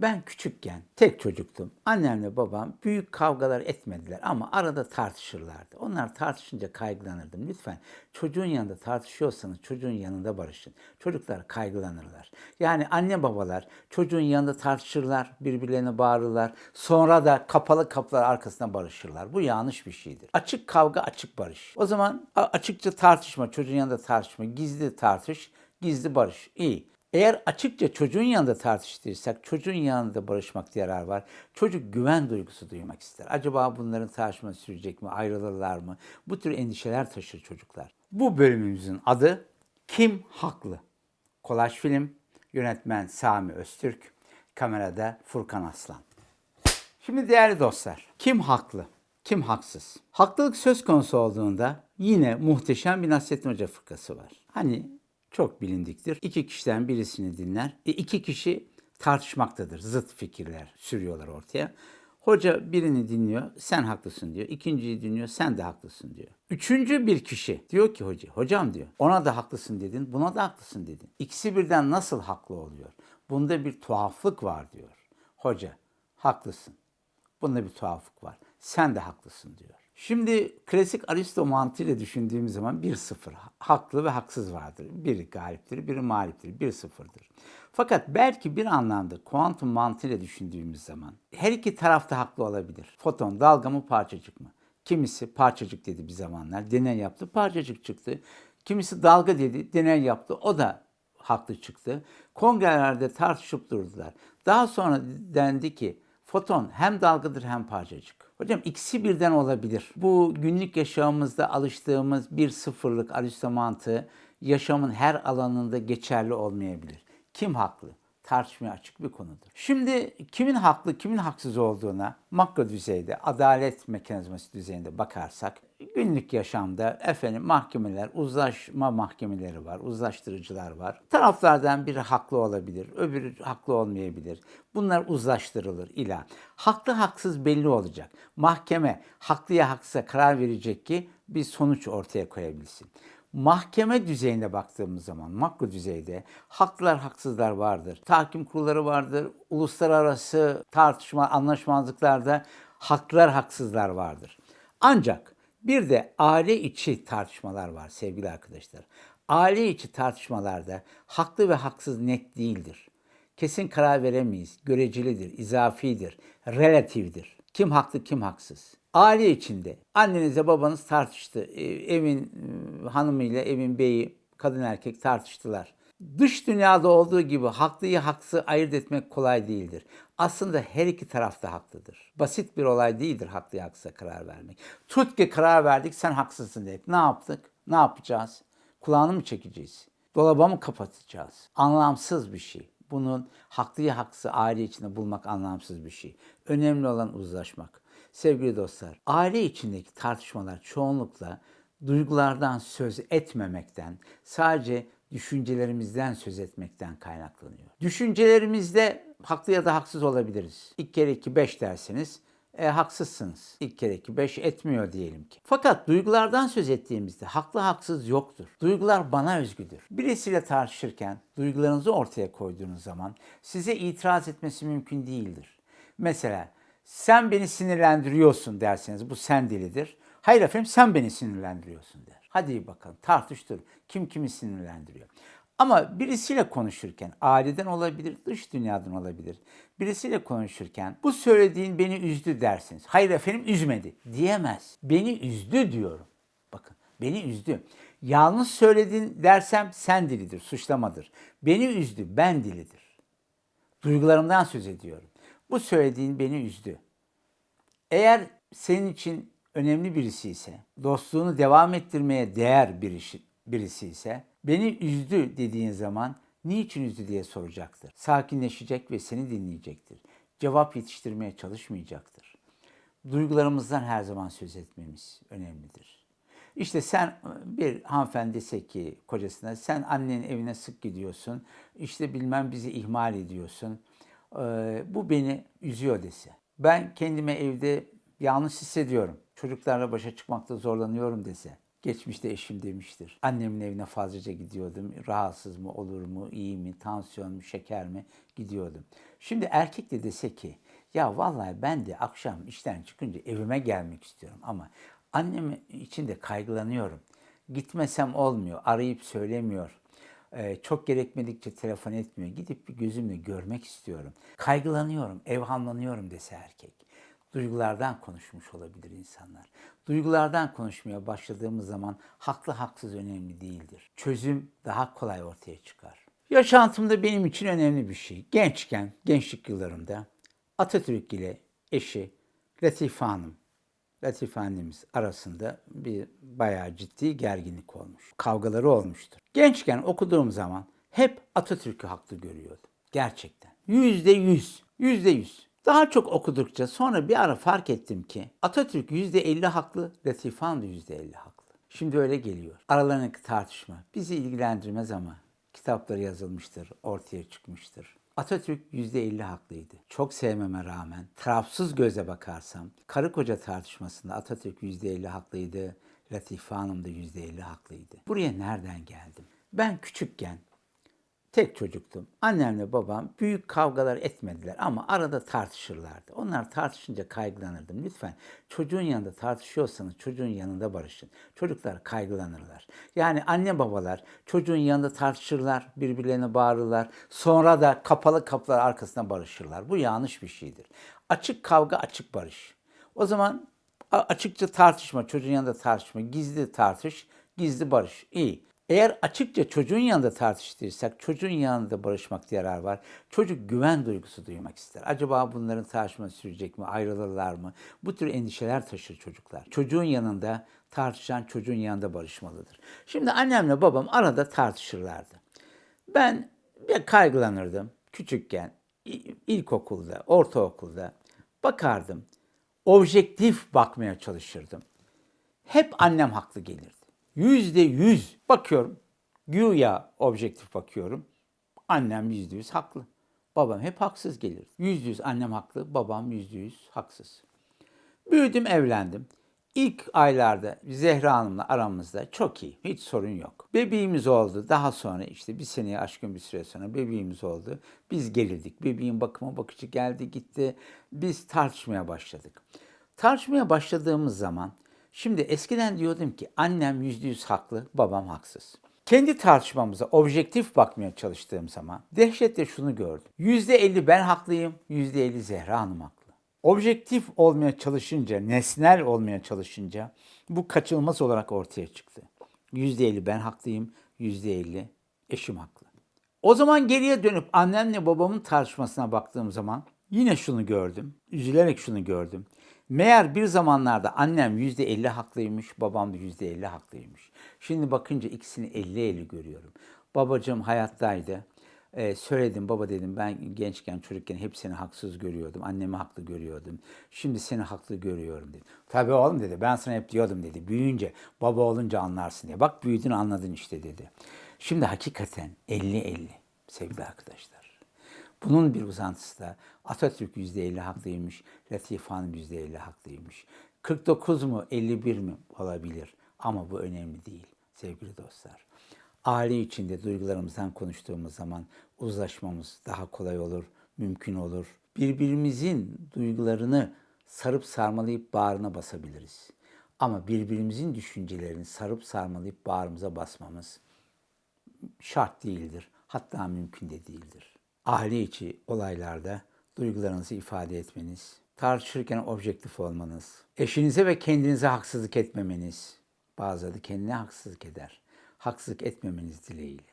Ben küçükken tek çocuktum. Annemle babam büyük kavgalar etmediler ama arada tartışırlardı. Onlar tartışınca kaygılanırdım. Lütfen çocuğun yanında tartışıyorsanız çocuğun yanında barışın. Çocuklar kaygılanırlar. Yani anne babalar çocuğun yanında tartışırlar, birbirlerine bağırırlar. Sonra da kapalı kapılar arkasında barışırlar. Bu yanlış bir şeydir. Açık kavga, açık barış. O zaman açıkça tartışma, çocuğun yanında tartışma, gizli tartış, gizli barış. İyi. Eğer açıkça çocuğun yanında tartıştıysak çocuğun yanında barışmakta yarar var. Çocuk güven duygusu duymak ister. Acaba bunların tartışması sürecek mi? Ayrılırlar mı? Bu tür endişeler taşır çocuklar. Bu bölümümüzün adı Kim Haklı? Kolaj film, yönetmen Sami Öztürk, kamerada Furkan Aslan. Şimdi değerli dostlar, kim haklı, kim haksız? Haklılık söz konusu olduğunda yine muhteşem bir Nasrettin Hoca fıkrası var. Hani çok bilindiktir. İki kişiden birisini dinler. E, iki kişi tartışmaktadır. Zıt fikirler sürüyorlar ortaya. Hoca birini dinliyor, sen haklısın diyor. İkinciyi dinliyor, sen de haklısın diyor. Üçüncü bir kişi diyor ki hoca, hocam diyor, ona da haklısın dedin, buna da haklısın dedin. İkisi birden nasıl haklı oluyor? Bunda bir tuhaflık var diyor. Hoca, haklısın. Bunda bir tuhaflık var. Sen de haklısın diyor. Şimdi klasik Aristo mantığıyla düşündüğümüz zaman 1-0 haklı ve haksız vardır. Biri galiptir, biri mağluptur. 1-0'dır. Fakat belki bir anlamda kuantum mantığıyla düşündüğümüz zaman her iki tarafta haklı olabilir. Foton dalga mı parçacık mı? Kimisi parçacık dedi bir zamanlar. Deney yaptı, parçacık çıktı. Kimisi dalga dedi, deney yaptı. O da haklı çıktı. Kongrelerde tartışıp durdular. Daha sonra dendi ki foton hem dalgadır hem parçacık. Hocam ikisi birden olabilir. Bu günlük yaşamımızda alıştığımız bir sıfırlık aristo mantığı yaşamın her alanında geçerli olmayabilir. Kim haklı? tartışmaya açık bir konudur. Şimdi kimin haklı, kimin haksız olduğuna makro düzeyde, adalet mekanizması düzeyinde bakarsak günlük yaşamda efendim mahkemeler, uzlaşma mahkemeleri var, uzlaştırıcılar var. Taraflardan biri haklı olabilir, öbürü haklı olmayabilir. Bunlar uzlaştırılır ila. Haklı haksız belli olacak. Mahkeme haklıya haksıza karar verecek ki bir sonuç ortaya koyabilsin mahkeme düzeyinde baktığımız zaman makro düzeyde haklılar haksızlar vardır. Tahkim kurulları vardır. Uluslararası tartışma anlaşmazlıklarda haklılar haksızlar vardır. Ancak bir de aile içi tartışmalar var sevgili arkadaşlar. Aile içi tartışmalarda haklı ve haksız net değildir. Kesin karar veremeyiz. Görecelidir, izafidir, relatifdir. Kim haklı, kim haksız? Aile içinde annenizle babanız tartıştı. E, Evin e, hanımıyla evin beyi, kadın erkek tartıştılar. Dış dünyada olduğu gibi haklıyı haksız ayırt etmek kolay değildir. Aslında her iki taraf da haklıdır. Basit bir olay değildir haklıya haksıza karar vermek. Tut ki karar verdik sen haksızsın dedik. Ne yaptık? Ne yapacağız? Kulağını mı çekeceğiz? Dolaba mı kapatacağız? Anlamsız bir şey. Bunun haklıyı haksız aile içinde bulmak anlamsız bir şey. Önemli olan uzlaşmak. Sevgili dostlar, aile içindeki tartışmalar çoğunlukla duygulardan söz etmemekten, sadece düşüncelerimizden söz etmekten kaynaklanıyor. Düşüncelerimizde haklı ya da haksız olabiliriz. İlk kere iki beş dersiniz, e, haksızsınız. İlk kere iki beş etmiyor diyelim ki. Fakat duygulardan söz ettiğimizde haklı haksız yoktur. Duygular bana özgüdür. Birisiyle tartışırken duygularınızı ortaya koyduğunuz zaman size itiraz etmesi mümkün değildir. Mesela sen beni sinirlendiriyorsun derseniz bu sen dilidir. Hayır efendim sen beni sinirlendiriyorsun der. Hadi bakalım tartıştır. Kim kimi sinirlendiriyor. Ama birisiyle konuşurken, aileden olabilir, dış dünyadan olabilir. Birisiyle konuşurken bu söylediğin beni üzdü dersiniz. Hayır efendim üzmedi diyemez. Beni üzdü diyorum. Bakın beni üzdü. Yanlış söyledin dersem sen dilidir, suçlamadır. Beni üzdü, ben dilidir. Duygularımdan söz ediyorum. Bu söylediğin beni üzdü. Eğer senin için önemli birisi ise, dostluğunu devam ettirmeye değer birisi, ise, beni üzdü dediğin zaman niçin üzdü diye soracaktır. Sakinleşecek ve seni dinleyecektir. Cevap yetiştirmeye çalışmayacaktır. Duygularımızdan her zaman söz etmemiz önemlidir. İşte sen bir hanımefendi dese ki kocasına sen annenin evine sık gidiyorsun. işte bilmem bizi ihmal ediyorsun. Ee, bu beni üzüyor dese. Ben kendime evde yanlış hissediyorum. Çocuklarla başa çıkmakta zorlanıyorum dese. Geçmişte eşim demiştir. Annemin evine fazlaca gidiyordum. Rahatsız mı, olur mu, iyi mi, tansiyon mu, şeker mi gidiyordum. Şimdi erkek de dese ki ya vallahi ben de akşam işten çıkınca evime gelmek istiyorum ama annem için de kaygılanıyorum. Gitmesem olmuyor, arayıp söylemiyor. Ee, çok gerekmedikçe telefon etmiyor. Gidip bir gözümle görmek istiyorum. Kaygılanıyorum, evhamlanıyorum dese erkek. Duygulardan konuşmuş olabilir insanlar. Duygulardan konuşmaya başladığımız zaman haklı haksız önemli değildir. Çözüm daha kolay ortaya çıkar. Yaşantımda benim için önemli bir şey. Gençken, gençlik yıllarımda Atatürk ile eşi Latife Hanım, Latife annemiz arasında bir bayağı ciddi gerginlik olmuş. Kavgaları olmuştur. Gençken okuduğum zaman hep Atatürk'ü haklı görüyordum. Gerçekten. Yüzde yüz. Yüzde yüz. Daha çok okudukça sonra bir ara fark ettim ki Atatürk yüzde elli haklı, Latife Hanım da yüzde elli haklı. Şimdi öyle geliyor. Aralarındaki tartışma bizi ilgilendirmez ama kitapları yazılmıştır, ortaya çıkmıştır. Atatürk %50 haklıydı. Çok sevmeme rağmen tarafsız göze bakarsam karı koca tartışmasında Atatürk %50 haklıydı. Latife Hanım da %50 haklıydı. Buraya nereden geldim? Ben küçükken tek çocuktum. Annemle babam büyük kavgalar etmediler ama arada tartışırlardı. Onlar tartışınca kaygılanırdım. Lütfen çocuğun yanında tartışıyorsanız çocuğun yanında barışın. Çocuklar kaygılanırlar. Yani anne babalar çocuğun yanında tartışırlar, birbirlerine bağırırlar. Sonra da kapalı kapılar arkasında barışırlar. Bu yanlış bir şeydir. Açık kavga, açık barış. O zaman açıkça tartışma, çocuğun yanında tartışma, gizli tartış, gizli barış. İyi. Eğer açıkça çocuğun yanında tartıştıysak çocuğun yanında barışmakta yarar var. Çocuk güven duygusu duymak ister. Acaba bunların tartışması sürecek mi? Ayrılırlar mı? Bu tür endişeler taşır çocuklar. Çocuğun yanında tartışan çocuğun yanında barışmalıdır. Şimdi annemle babam arada tartışırlardı. Ben bir kaygılanırdım küçükken. İlkokulda, ortaokulda bakardım. Objektif bakmaya çalışırdım. Hep annem haklı gelirdi. Yüzde yüz bakıyorum. Güya objektif bakıyorum. Annem yüzde yüz haklı. Babam hep haksız gelir. Yüzde yüz annem haklı, babam yüzde yüz haksız. Büyüdüm, evlendim. İlk aylarda Zehra Hanım'la aramızda çok iyi, hiç sorun yok. Bebeğimiz oldu. Daha sonra işte bir seneye aşkın bir süre sonra bebeğimiz oldu. Biz gerildik. Bebeğin bakıma bakıcı geldi gitti. Biz tartışmaya başladık. Tartışmaya başladığımız zaman şimdi eskiden diyordum ki annem yüzde yüz haklı, babam haksız. Kendi tartışmamıza objektif bakmaya çalıştığım zaman dehşetle şunu gördüm. Yüzde elli ben haklıyım, yüzde elli Zehra Hanım haklı. Objektif olmaya çalışınca, nesnel olmaya çalışınca bu kaçınılmaz olarak ortaya çıktı. Yüzde elli ben haklıyım, yüzde elli eşim haklı. O zaman geriye dönüp annemle babamın tartışmasına baktığım zaman yine şunu gördüm. Üzülerek şunu gördüm. Meğer bir zamanlarda annem yüzde elli haklıymış, babam da yüzde elli haklıymış. Şimdi bakınca ikisini elli elli görüyorum. Babacığım hayattaydı. Ee, söyledim baba dedim ben gençken çocukken hep seni haksız görüyordum. Annemi haklı görüyordum. Şimdi seni haklı görüyorum dedi. Tabii oğlum dedi ben sana hep diyordum dedi. Büyüyünce baba olunca anlarsın diye. Bak büyüdün anladın işte dedi. Şimdi hakikaten 50-50 sevgili arkadaşlar. Bunun bir uzantısı da Atatürk %50 haklıymış, Latife Hanım %50 haklıymış. 49 mu 51 mi olabilir ama bu önemli değil sevgili dostlar. Aile içinde duygularımızdan konuştuğumuz zaman uzlaşmamız daha kolay olur, mümkün olur. Birbirimizin duygularını sarıp sarmalayıp bağrına basabiliriz. Ama birbirimizin düşüncelerini sarıp sarmalayıp bağrımıza basmamız şart değildir. Hatta mümkün de değildir. Aile içi olaylarda duygularınızı ifade etmeniz, tartışırken objektif olmanız, eşinize ve kendinize haksızlık etmemeniz, bazıları kendine haksızlık eder. Haksızlık etmemeniz dileğiyle.